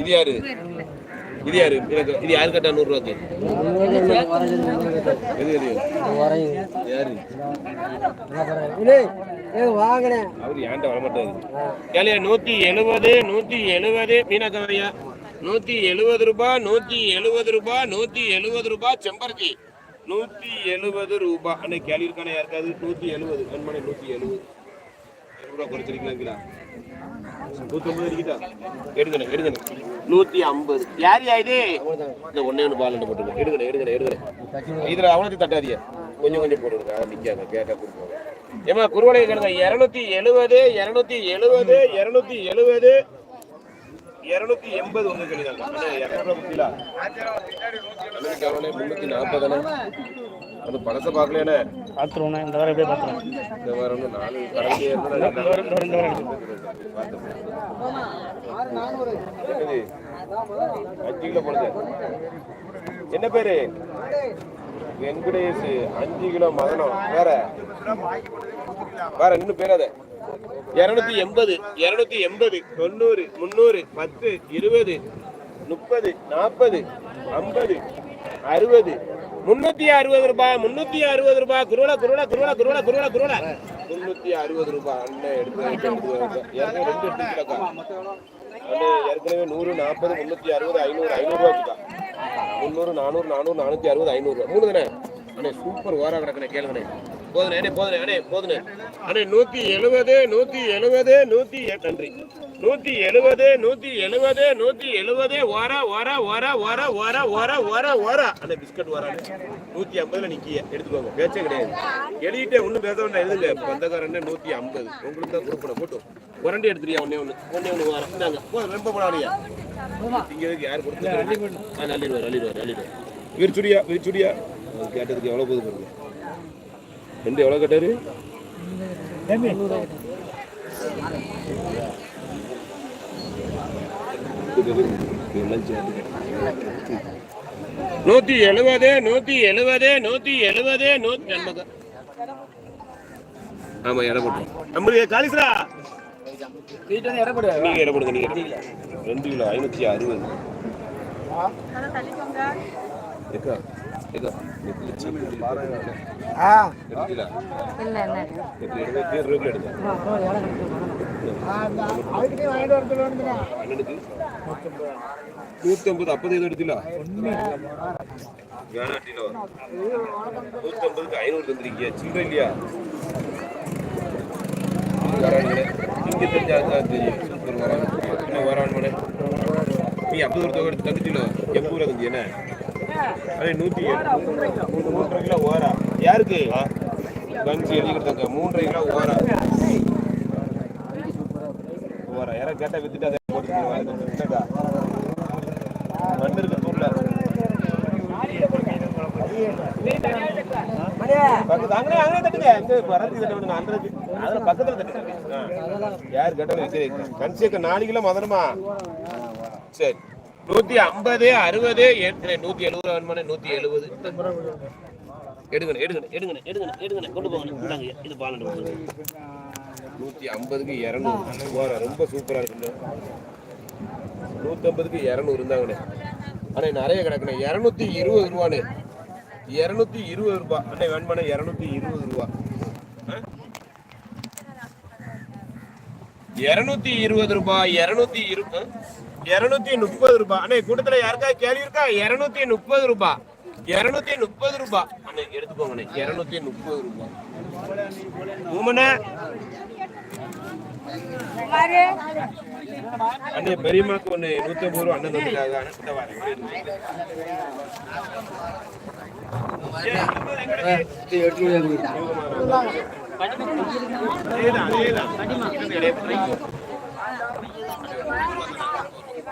இது யாரு? இது யாரு? எனக்கு இது யாரு கட்டா நூறு ரூபாய்க்கு? எது எது யாரு? அவர் ஏன்ட்ட வரமாட்டாரு. கேளியா நூத்தி எழுபது நூத்தி எழுபது மீனாக்கவையா நூத்தி எழுபது ரூபாய் நூத்தி எழுபது ரூபாய் நூத்தி எழுபது ரூபாய் செம்பருத்தி. நூத்தி எழுபது ரூபாய் அண்ணே கேள்வி இருக்கானே யாருக்காது நூத்தி எழுபது கண்மனை நூத்தி எழுபது ரூபா குறைச்சிருக்கீங்களா? நூத்தி ஐம்பது இருக்கா எடுக்கணும் எடுக்கணும் நூத்தி ஐம்பது. யார் யா இது? இந்த ஒன்னே ஒன்று பால் போட்டுருங்க எடுக்கணும் எடுக்கணும் எடுக்கணும் இதுல அவனுக்கு தட்டாதியா கொஞ்சம் கொஞ்சம் போட்டுருங்க அவன் நிக்காங்க கேட்டா கொடுப்பாங்க. ஏமா குருவலை கேளுங்க. இருநூத்தி எழுபது இருநூத்தி எழுபது இருநூத்தி எழுபது இருநூத்தி எண்பது இரநூறுவா குத்திலா முன்னூத்தி நாற்பது அது பழச பாக்கலையானே பார்த்துருவோண்ணே இந்த வாரம் எப்படியே பார்த்துருவோம். இந்த வாரம் நாலு? அஞ்சு கிலோ போடுங்க என்ன பேரு? வெங்கடேஷ். அஞ்சு கிலோ மதனம். வேற? வேற இன்னும் பேராத. இருநூத்தி எண்பது இருநூத்தி எண்பது தொண்ணூறு முந்நூறு பத்து இருபது முப்பது நாற்பது ஐம்பது அறுபது. முன்னூத்தி அறுபது ரூபாய் முன்னூத்தி அறுபது ரூபாய். குருவல குருவல குருவல குருவல குருவல குருவல முன்னூத்தி அறுபது ரூபாய் அண்ணன் எடுத்து ஏற்கனவே நூறு நாற்பது முன்னூத்தி அறுபது ஐநூறு ஐநூறு ரூபா முந்நூறு நானூறு நானூறு நானூத்தி அறுபது ஐநூறு ரூபாய். மூணு தானே? அண்ணே சூப்பர் ஓரா கிடக்குனே கேளுங்கண்ணே. போதுனே அண்ணே போதுனே அண்ணே போதுனே அண்ணே நூத்தி எழுபது நூத்தி எழுபது எ- நன்றி. நூத்தி எழுபது நூத்தி எழுபது நூத்தி எழுபது ஓர ஓர ஓர ஓர ஓர ஓர ஓர ஓர அண்ணே பிஸ்கட் ஓர நூத்தி ஐம்பதுல நிக்கிய. எடுத்துக்கோங்க. பேச்சே கிடையாது. எழுதிட்டே ஒண்ணும் பேச வேண்டாம் எழுதுங்க பந்தக்காரன் நூத்தி ஐம்பது. உங்களுக்கு தான் கொடுப்பணும் போட்டு உரண்டி எடுத்துறியா? ஒன்னே ஒண்ணு. ஒன்னே ஒண்ணு வர. இந்தாங்க. போதும் ரொம்ப போடாதியா திங்கிறதுக்கு யார் கொடுத்து அள்ளிடுவார் அள்ளிடுவார் அள்ளிடுவார். விரிச்சுடியா விரிச்சுடியா கேட்டதுக்கு எவ்வளோ போகுது பாருங்க. ரெண்டு எவ்வளோ கேட்டாரு நூத்தி எழுபது நூத்தி எழுபது நூத்தி எழுபது நூத்தி எண்பது ஆமா இடம் போட்டோம் நம்மளுக்கு காலிசரா நீங்க இடம் போடுங்க நீங்க. ரெண்டு கிலோ ஐநூத்தி அறுபது. நூத்தம்பது அப்பது எது எடுத்துல? வேணாட்டில நூத்தம்பதுக்கு நீ அப்பது ஒரு தொகை எடுத்து என்ன அதே நூற்றி ஏழு. மூன்றரை கிலோ ஓரா. யாருக்கு? கஞ்சி எழுதி கொடுத்தாங்க மூன்றரை கிலோ ஓரா. ஓரா. யாரா கேட்டால் வித்துட்டு அதை போட்டு தருவாங்க. என்னக்கா வந்திருக்கு தூர்ல அங்கே அங்கே தட்டுங்க. அங்கே வரதுக்கு தட்ட விடுங்க அந்த அதில் பக்கத்தில் தட்டுங்க யார் கேட்டாலும் சரி. கன்சியக்க நாலு கிலோ மதனமா? சரி. நூத்தி ஐம்பது அறுபது நூத்தி எழுபது வேணுமானே நூத்தி எழுபது. எடுங்கண்ணே எடுங்கண்ணே எடுங்கண்ணே எடுங்கண்ணே எடுங்கண்ணே. கொண்டு போங்க இந்தாங்க இது பாலண்டு நூத்தி ஐம்பதுக்கு இரநூறு. ரொம்ப சூப்பரா இருக்குண்ணே. நூத்தி ஐம்பதுக்கு இரநூறு இருந்தாங்கண்ணே. அண்ணே நிறைய கிடக்குண்ணே. இரநூத்தி இருபது ரூபாண்ணே. இரநூத்தி இருபது ரூபா. அண்ணே வேணுமாண்ணே? இரநூத்தி இருபது ரூபா. இரநூத்தி இருபது ரூபாய் இரநூத்தி இருபது இருநூத்தி முப்பது ரூபாய் அண்ணே கூட்டத்துல யாருக்கா கேள்வி இருக்கா? இருநூத்தி முப்பது ரூபாய் இருநூத்தி முப்பது ரூபாய் அண்ணே எடுத்துக்கோங்கண்ணே இருநூத்தி முப்பது ரூபாய் மூமனே அண்ணே பெரியம்மாக்கு ஒண்ணு நூத்தி ஐம்பது ரூபா அண்ணன் தந்துட்டாங்க அண்ணன் கிட்ட வரேன். அதேதான், அதேதான்.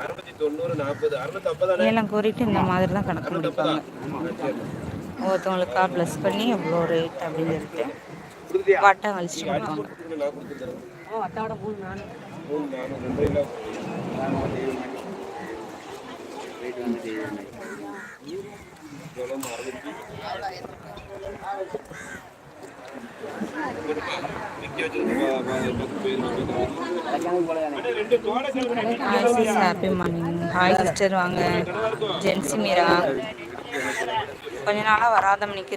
அறுநூத்தி தொண்ணூறு நாற்பது அறுநூத்தி ஐம்பதானே ஏலம் கூறிட்டு இந்த மாதிரிலாம் கணக்கு முடிப்பாங்க. ஒவ்வொருத்தவங்களுக்கா ப்ளஸ் பண்ணி எவ்வளோ ரேட் அப்படின்னு சொல்லிட்டு வட்டம் கழிச்சிட்டு கொடுப்பாங்க நான் கொடுத்துக்கிறேன் hi sis happy morning hi sister வாங்க. ஜென்சி மீரா. கொஞ்ச நாளாக வராத மணிக்கு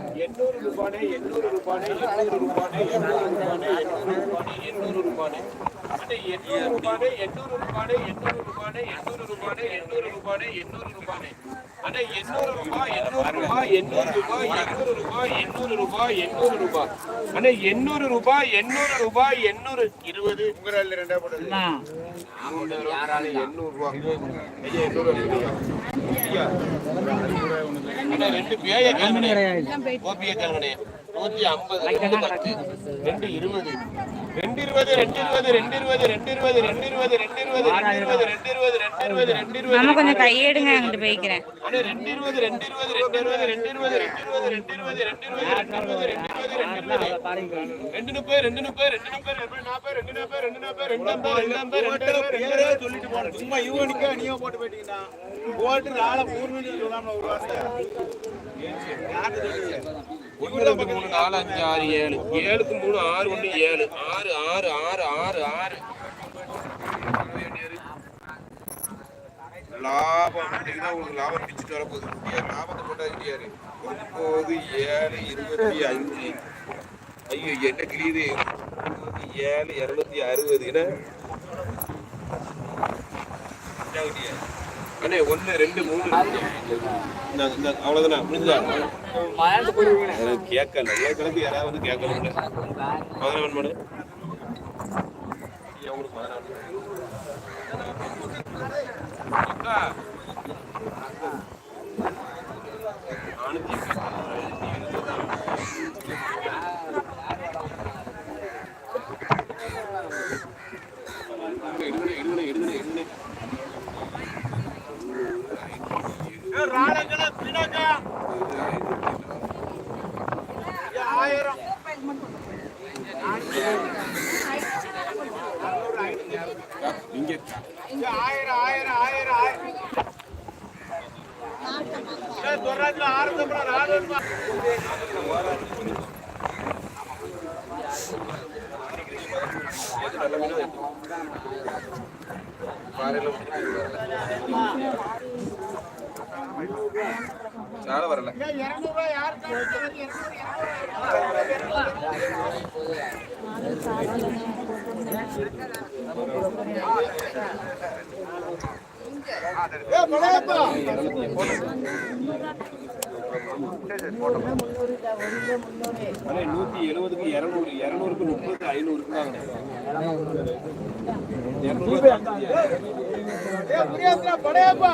எண்ணூறு ரூபானே எண்ணூறு ரூபானே எண்ணூறு ரூபானே எண்ணூறு ரூபானே எண்ணூறு ரூபானே எண்ணூறு ரூபானே அண்ணே எண்ணூறு ரூபானே எண்ணூறு ரூபானே எண்ணூறு ரூபானே எண்ணூறு ரூபானே எண்ணூறு ரூபானே அண்ணே எண்ணூறு ரூபாய் எண்ணூறு ரூபாய் எண்ணூறு ரூபாய் எண்ணூறு ரூபாய் எண்ணூறு ரூபாய் எண்ணூறு ரூபாய் அண்ணே எண்ணூறு ரூபாய் எண்ணூறு ரூபாய் எண்ணூறு இருபது உங்களால ரெண்டா போடுது எண்ணூறு ரூபாய் எண்ணூறு அண்ணே ரெண்டு பேய கேளுங்கண்ணே நூத்தி ஐம்பது ரெண்டு பத்து ரெண்டு இருபது ரெண்டு இருபது ரெண்டு இருபது ரெண்டு இருபது ரெண்டு இருபது ரெண்டு இருபது ரெண்டு இருபது ரெண்டு இருபது ரெண்டு இருபது ரெண்டு இருபது ரெண்டு இருபது நம்ம கொஞ்சம் கையெடுங்க அங்கிட்டு போய்க்கிறேன் ரெண்டு இருபது ரெண்டு இருபது ரெண்டு இருபது ரெண்டு இருபது ரெண்டு இருபது ரெண்டு இருபது ரெண்டு இருபது ரெண்டு இருபது ரெண்டு இருபது ரெண்டு இருபது ரெண்டு முப்பது ரெண்டு முப்பது ரெண்டு முப்பது ரெண்டு நாற்பது ரெண்டு நாற்பது ரெண்டு நாற்பது ரெண்டு ஐம்பது ரெண்டு ஐம்பது ரெண்டு அறுபது, ரெண்டு. சொல்லிட்டு போன சும்மா யூனிக்கா நீங்க போட்டு போயிட்டீங்கன்னா போட்டு நாளை பூர்வீகம் சொல்லாம ஒரு வார்த்தை ஒன்று மூணு நாலு அஞ்சு ஆறு ஏழு. ஏழுக்கு மூணு ஆறு ஒன்று ஏழு. ஆறு ஆறு ஆறு ஆறு ஆறு. லாபம் இன்னைக்கு தான் உங்களுக்கு லாபம் பிடிச்சிட்டு வரப்போகுது. இந்தியா லாபத்தை போட்டால் இந்தியாரு ஒன்பது ஏழு இருபத்தி அஞ்சு. ஐயோ என்ன கிளியுது இருபத்தி ஏழு இரநூத்தி அறுபது. என்ன? என்ன அண்ணே ஒன்று ரெண்டு மூணு. அவ்வளவுதானா முடிஞ்சா கேட்க நல்ல கணக்கு யாராவது வந்து கேட்கணும் பதினொன்று மணி. அவங்களுக்கு பதினாலு அக்கா. நானூத்தி எடுங்கண்ணே, எடுங்கண்ணே, எடுங்கண்ணே, எடுங்கண்ணே. ஆயிரம் இங்க ஆயிரம் ஆயிரம் ஆயிரம் ஆயிரம் தொள்ளாயிரத்துல ஆரம்பிச்சப்பறம் நானூறு சால வரல இருநூறுவா யாருக்கு அண்ணே, நூத்தி எழுபதுக்கு இருநூறு இருநூறுக்கு முப்பது ஐநூறுக்கு தான் படையப்பா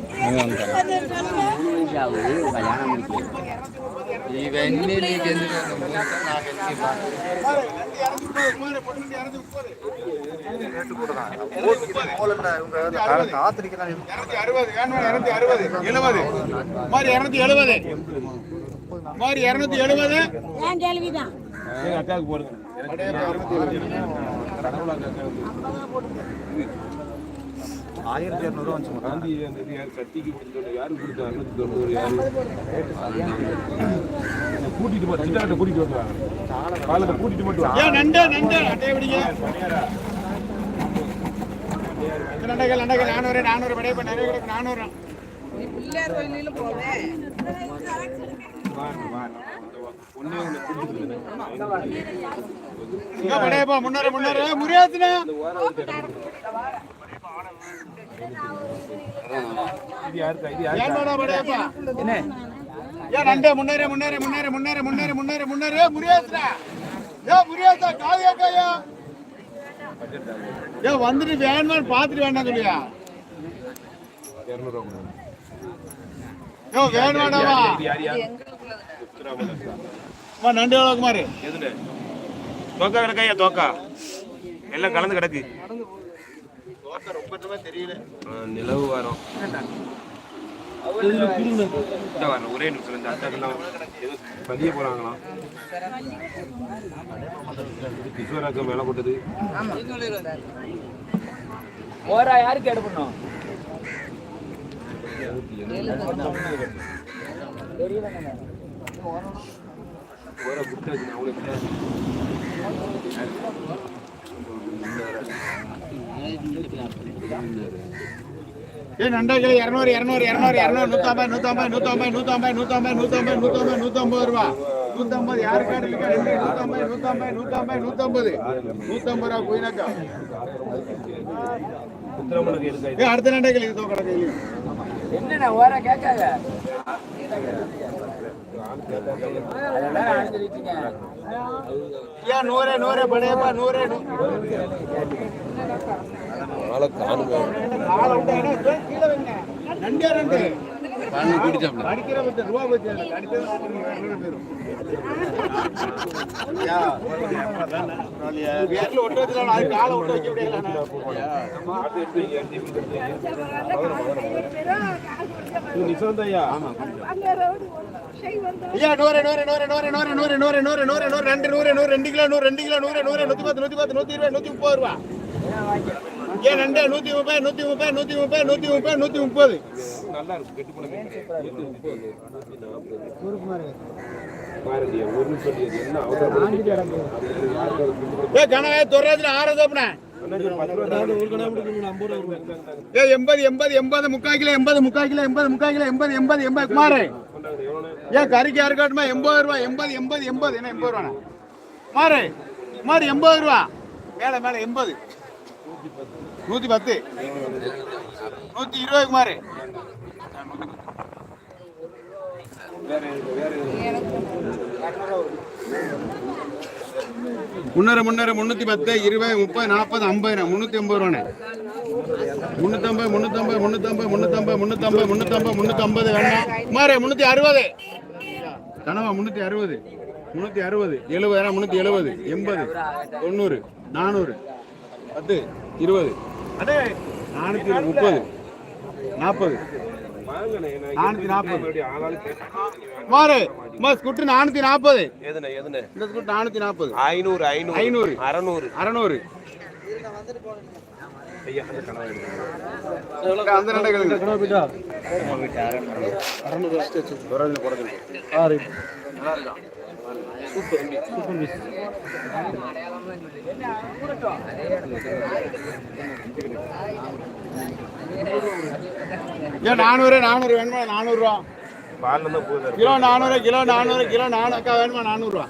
ఇవన్నీ నీకెందుకు మరి இரநூத்தி எழுபது போடுங்க ஆயிரத்தி இரநூறுவா வந்துச்சு காந்தி யார் கத்திக்கு கொடுத்துட்டு யாரு கொடுத்தா அறுநூத்தி தொண்ணூறு யாரு கூட்டிட்டு போ சிட்டாட்ட கூட்டிட்டு வருவாங்க பாலத்தை கூட்டிட்டு மட்டும் வா. நண்டா நண்டு நண்டு அட்டையை பிடிங்க. நண்டைகள் நண்டைகள் நானூறு நானூறு படைய இப்ப நிறைய கிடக்கு நானூறு. ஒண்ணே ஒண்ணு கூட்டிட்டு இங்க படையப்பா முன்னேற முன்னேற. முறியாச்சுனா என்ன? முன்னேற முன்னேற முன்னேற முன்னேற முன்னேற முன்னேற முன்னேற முருகேசா ஏ முருகேசா காவியாக்காயா ஏ வந்துட்டு வேணுமான்னு பார்த்துட்டு வேண்டாம் சொல்லியா யோ வேணுமாடாவா அம்மா நண்டு எவ்வளோ தோக்கா எல்லாம் கலந்து கிடக்கு நிலவு வாரம். ஒரே நிமிஷம் இந்த பதிய போறாங்களாம். ஈஸ்வராக்கம் மேல போட்டது. ஓரா யாருக்கு எடு பண்ணும்? ஓர குட்டாச்சு நான் அவங்களுக்கு ஏ நண்டைகள் இரநூறு இரநூறு இரநூறு இரநூறு நூற்றம்பது நூற்றம்பது நூற்றம்பது நூற்றம்பது நூற்றம்பது நூற்றம்பது நூற்றம்பது நூற்றம்பது ரூபா நூற்றம்பது யாருக்கு எடுத்துக்க ரெண்டு நூற்றம்பது நூற்றம்பது நூற்றம்பது நூற்றம்பது நூற்றம்பது ரூபா குயினாக்கா ஏ அடுத்த நண்டைகள் இது தோக்கட கையில் என்னண்ணா ஓரா கேட்காத அதெல்லாம் யா நூறே நூறே படையப்பா நூறே ஆளை காணுங்க ஆளை உண்டா கீழே ரெண்டு ரெண்டு கிலோ நூறு ரெண்டு கிலோ நூறு நூறு நூத்தி பத்து நூத்தி பத்து நூத்தி இருபது நூத்தி முப்பது ரூபா ஏன் ரெண்டு நூத்தி முப்பது நூத்தி முப்பது நூத்தி முப்பது நூற்றி முப்பது நூற்றி முப்பது? நல்லா இருக்கு கெட்டு ஏ கனவே தொறாதுல ஆறது அப்படின்னா ஏ எண்பது எண்பது எண்பது முக்கால் கிலோ எண்பது முக்கால் கிலோ எண்பது முக்கால் கிலோ எண்பது எண்பது எண்பது. குமாரு. ஏன் கறிக்கு யாருக்காட்டுமா எண்பது ரூபா எண்பது எண்பது எண்பது. என்ன எண்பது ரூபா மாறு மாறு எண்பது ரூபா. மேலே மேலே எண்பது. நூத்தி பத்து. நூத்தி இருபது மாறு முன்னூறு முன்னூறு முன்னூத்தி பத்து இருபது முப்பது நாற்பது ஐம்பது முன்னூத்தி ஐம்பது ரூபாண்ணே. முன்னூத்தம்பது முன்னூத்தம்பது முன்னூத்தம்பது முன்னூத்தம்பது முன்னூத்தம்பது முன்னூத்தம்பது முன்னூத்தம்பது வேணாம் மாறு முன்னூத்தி அறுபது. கனவா முன்னூத்தி அறுபது. முன்னூத்தி அறுபது. எழுபது முன்னூத்தி எழுபது. எண்பது. தொண்ணூறு. நானூறு. பத்து. இருபது. நானூற்றி முப்பது. நாற்பது நானூற்றி நாற்பது ஸ்குட்டு நானூற்றி நாற்பது இந்த ஸ்குட் நானூற்றி நாற்பது ஐநூறு ஐநூறு ஐநூறு. அறநூறு. அறநூறு. அந்த ரெண்டு ஏன் நானூறு நானூறு வேணுமா? நானூறுரூவா கிலோ நானூறு கிலோ நானூறு கிலோ நானூறு. அக்கா வேணுமா? நானூறுரூவா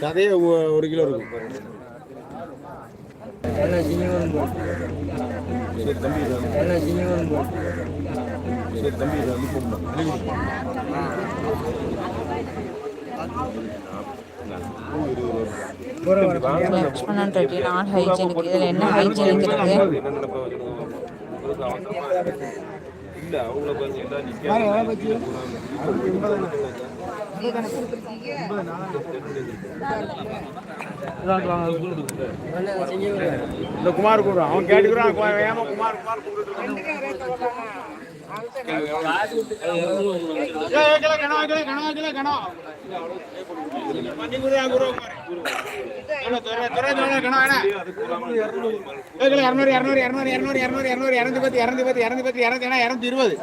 கதையே ஒரு கிலோ இருக்கும் லக்ஷ்மணன் ரெட்டி நான் ஹைஜீனிக் இதில் என்ன ஹைஜீனிக் இருக்குது என்ன நினைப்பா வச்சுக்கோங்க இல்ல அவங்கள இந்த குமார் கூடுறான் அவன் கேட்டுக்கிறான் குமார் குமார் கூப்பிட்டு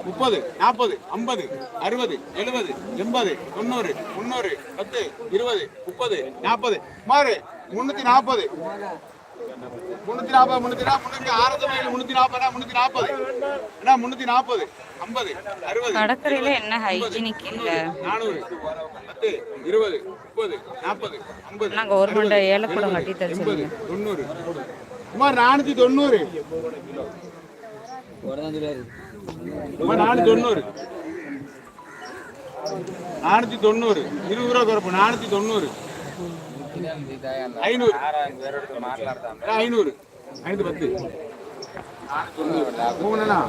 முப்பது நாற்பது ஐம்பது அறுபது எழுபது எண்பது தொண்ணூறு முன்னூறு பத்து இருபது. முப்பது நாற்பது மாறு முன்னூத்தி நாற்பது முன்னூத்தி நாற்பது முன்னூத்தி நாற்பது ஆறாவது மைல் முன்னூத்தி நாற்பது முன்னூத்தி நாற்பது அண்ணா முன்னூத்தி நாற்பது ஐம்பது அறுபது கடற்கரையில என்ன ஹைஜீனிக் இல்ல நானூறு பத்து இருபது முப்பது நாற்பது ஐம்பது நாங்க ஒரு மண்டை ஏலப்படம் கட்டி எண்பது தொண்ணூறு. சுமார் நானூத்தி தொண்ணூறு நானூத்தி தொண்ணூறு நானூத்தி தொண்ணூறு இருபது ரூபா குறைப்பு. நானூத்தி தொண்ணூறு ஐநூறு. ஐநூறு. ஐநூத்தி பத்து. மூணுண்ணா.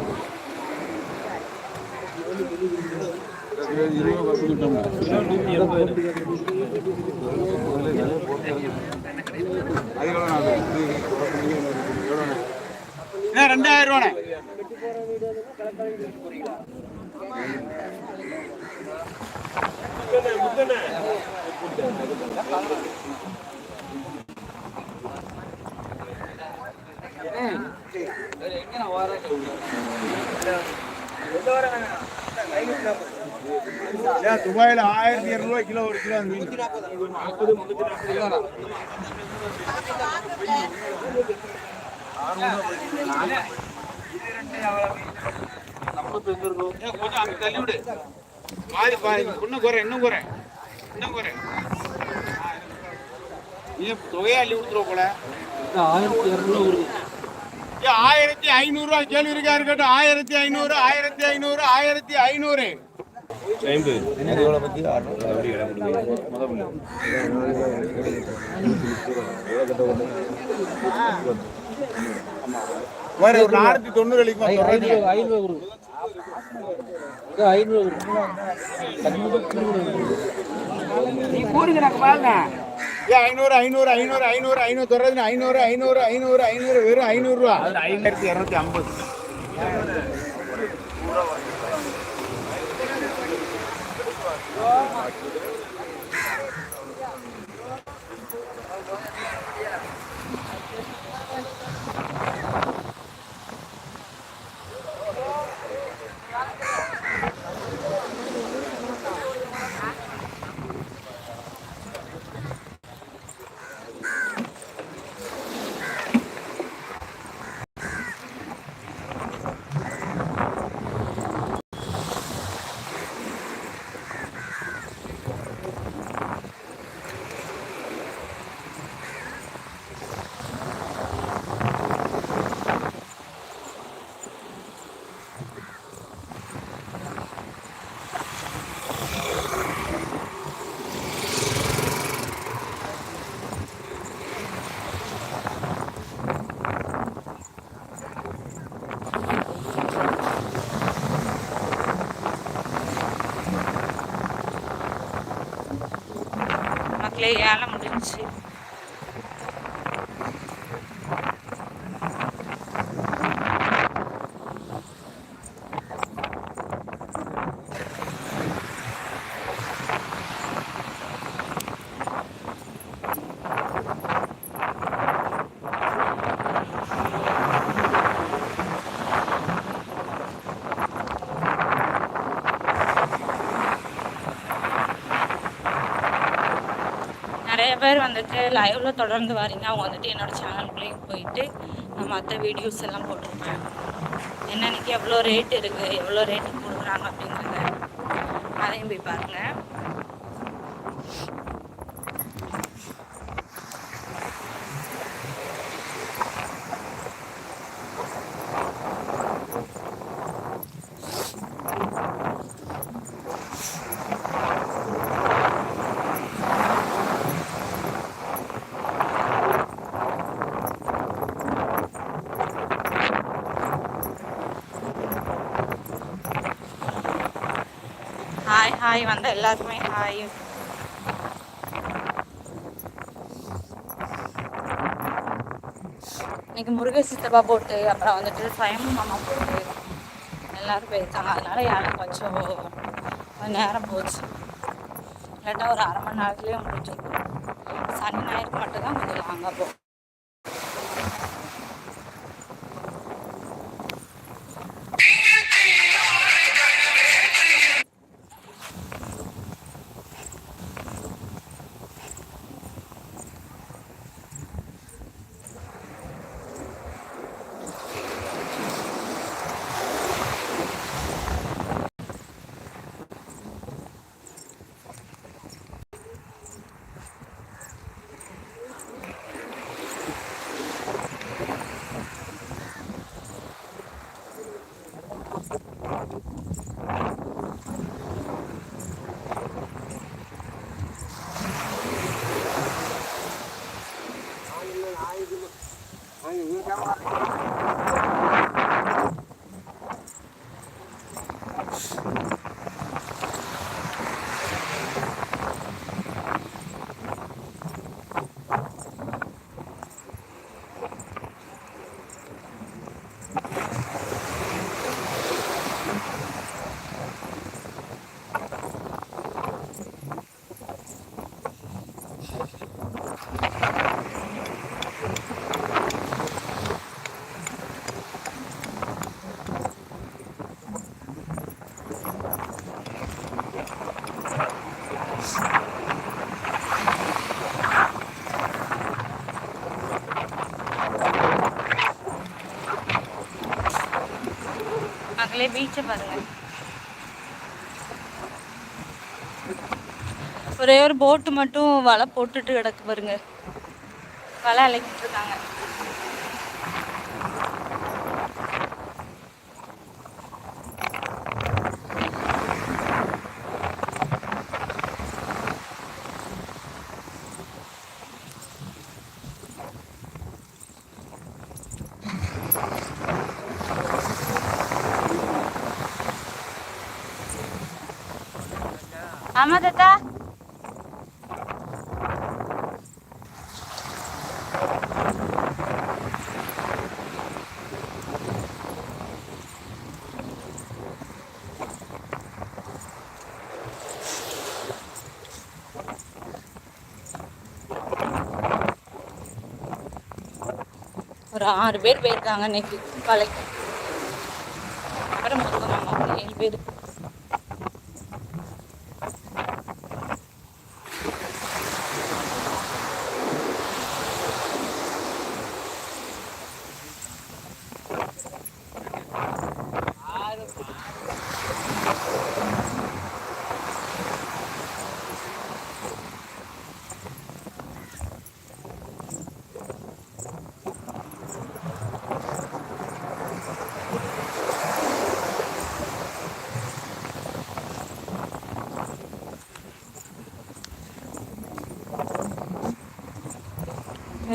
ரெண்டாயிரம் ரூபாண்ணே. துபாயில ஆயிரத்தி இருநூறுவா கிலோ ஒரு கிலோ மீன். கொஞ்சம் அங்க தள்ளி விடு பாதி பாதி இன்னும் குறை இன்னும் குறை இன்னும் குறை நீ தொகையா அள்ளி கொடுத்துருவோம் போல ஏன் ஆயிரத்தி ஐநூறு ரூபா கேள்வி இருக்கா இருக்கட்டும் ஆயிரத்தி ஐநூறு ஆயிரத்தி ஐநூறு ஆயிரத்தி ஐநூறு. நானூத்தி தொண்ணூறு அளிக்கும் நீ கூடுங்க நாங்க பாருங்க ஏன் ஐநூறு ஐநூறு ஐநூறு ஐநூறு ஐநூறு தொடர்ந்து ஐநூறு ஐநூறு ஐநூறு ஐநூறு வெறும் ஐநூறு ரூபா. ஐயாயிரத்தி இரநூத்தி ஐம்பது. மக்களே ஏலம் முடிஞ்சுச்சு நிறைய பேர் வந்துட்டு லைவ்ல தொடர்ந்து வரீங்க. அவங்க வந்துட்டு என்னோட சேனலுக்குள்ளேயும் போயிட்டு நான் மற்ற வீடியோஸ் எல்லாம் போட்டிருப்பேன் என்னன்னைக்கு எவ்வளோ ரேட் இருக்கு எவ்வளோ ரேட்டு கொடுக்குறாங்க அப்படிங்கிறத அதையும் போய் பாருங்க. ஹாய் வந்த எல்லாருக்குமே ஹாய் இன்னைக்கு முருக சித்தப்பா போட்டு அப்புறம் வந்துட்டு சயம் மாமா போட்டு எல்லாரும் போயிருக்காங்க. அதனால யாரும் கொஞ்சம் கொஞ்சம் நேரம் போச்சு. இல்லாட்டா ஒரு அரை மணி நேரத்துலேயே முடிஞ்சிருக்கும் சனி ஞாயிறு மட்டும்தான் கொஞ்சம் லாங்காக போகும். அப்படியே பீச்சை பாருங்க. ஒரே ஒரு போட்டு மட்டும் வலை போட்டுட்டு கிடக்கு பாருங்க. வலை அழைக்கிட்டு இருக்காங்க. ஆமா தாத்தா. ஒரு ஆறு பேர் போயிருக்காங்க இன்னைக்கு. காலைக்கு. அப்புறம் முருகமாமா ஏழு பேர்.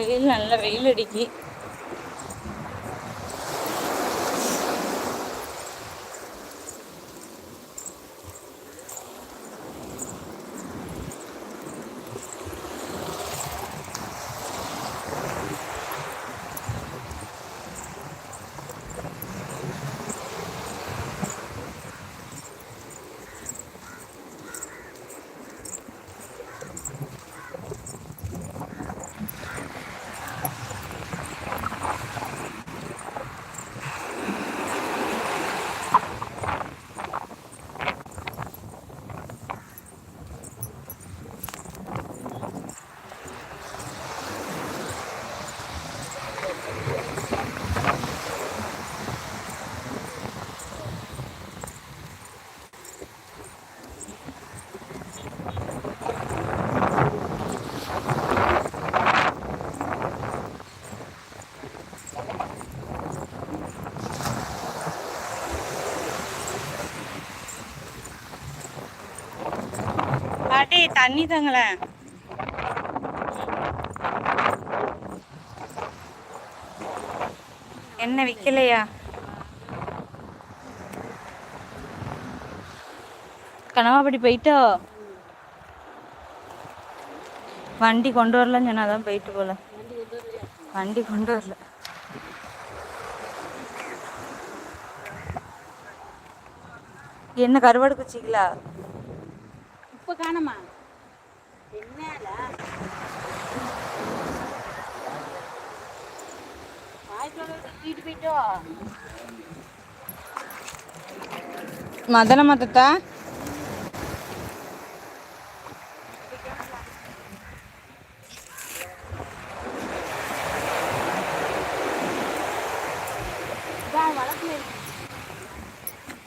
വെയിൽ നല്ല വെയിലടിക്കി. தண்ணி தாங்களேன். என்ன விற்கலையா கனவாபடி போயிட்டோ? வண்டி கொண்டு வரலன்னு சொன்னாதான் போயிட்டு போல. வண்டி கொண்டு வரல. என்ன கருவாடு குச்சிங்களா? இப்போ காணுமா என்னல வாய்க்குள்ள தூக்கிட்டு போயிட்டோ மதன மதத்தா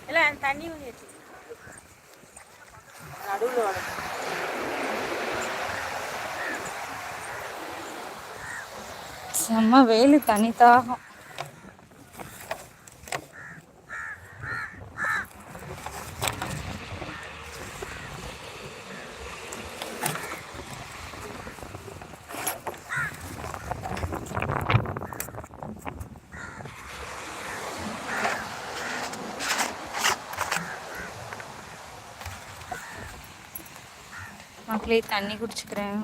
இல்ல தண்ணி ஊற்றி வச்சு நடுவில் வளர்த்து தனித்தாகும் மக்களே தண்ணி குடிச்சுக்கிறேன்.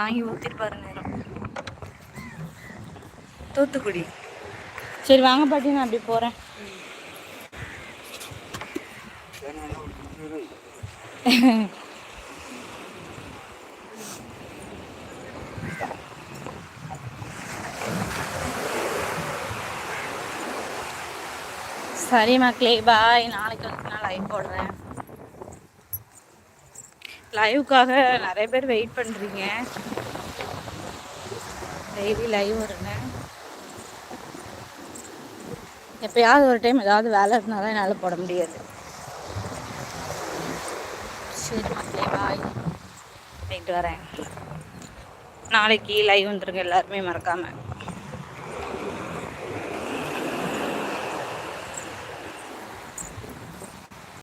வாங்கி ஊற்றிருப்பாரு நேரம். தூத்துக்குடி. சரி வாங்க பாட்டி நான் அப்படி போகிறேன் சரி மக்களே பாய் நாளைக்கு வந்து நான் லைவ் போடுறேன். லைவுக்காக நிறைய பேர் வெயிட் பண்ணுறீங்க டெய்லி லைவ் வருங்க எப்பயாவது ஒரு டைம் ஏதாவது வேலை இருந்தால் தான் என்னால் போட முடியாது. சரி மக்களே பாய் போயிட்டு வரேன். நாளைக்கு லைவ் வந்துருங்க எல்லாருமே மறக்காமல்